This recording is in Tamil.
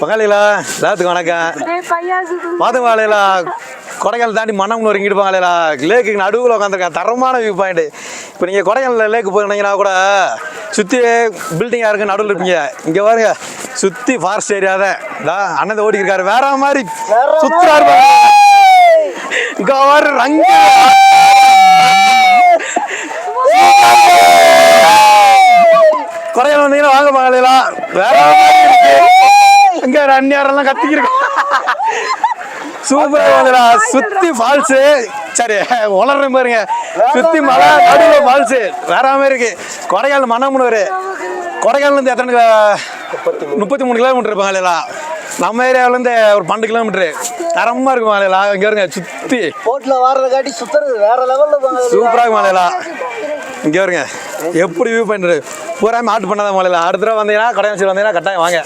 பங்காளிகளா எல்லாத்துக்கும் வணக்கம். பாத்துங்க வாழையிலா கொடைக்கானல் தாண்டி மன்னம்னு இங்கிட்டு போங்களா லேக்குக்கு நடுவில் உட்காந்துருக்கேன் தரமான வியூ பாயிண்ட் இப்போ நீங்கள் கொடைக்கானல் லேக்கு போனீங்கன்னா கூட சுற்றி பில்டிங்காக இருக்கு நடுவில் இருப்பீங்க. இங்கே பாருங்க சுற்றி ஃபாரஸ்ட் ஏரியா தான். அண்ணன் ஓடி இருக்காரு வேற மாதிரி சுற்றுறாரு பாருங்க. இங்க வர ரங்க. கொடைக்கானல் வந்தீங்கன்னா வாங்க பங்காளிகளா வேற அந்நியாரெல்லாம் கத்திக்கிருக்கு சூப்பரா வந்துடா சுத்தி ஃபால்ஸ் சரி உளர்ற பாருங்க. சுத்தி மலை நடுவில் ஃபால்ஸ் வேற மாதிரி இருக்கு. கொடைக்கானல் மன்னமுனூர் கொடைக்கானல் இருந்து எத்தனை முப்பத்தி மூணு கிலோமீட்டர் இருப்பாங்க இல்லையா நம்ம ஏரியாவுல இருந்து ஒரு பன்னெண்டு கிலோமீட்டர் தரமா இருக்கு மாலையிலா இங்க வருங்க சுத்தி. போட்ல வாரத காட்டி சுத்துறது வேற லெவல்ல போங்க. சூப்பரா இருக்கு மாலையிலா இங்க வருங்க. எப்படி வியூ பண்ணுறது பூராமே ஆட்டு பண்ணாதான் மாலையிலா அடுத்த தடவை வந்தீங்கன்னா கொடையாச்சி வந்தீங்கன்னா கட்டாயம் வாங்க.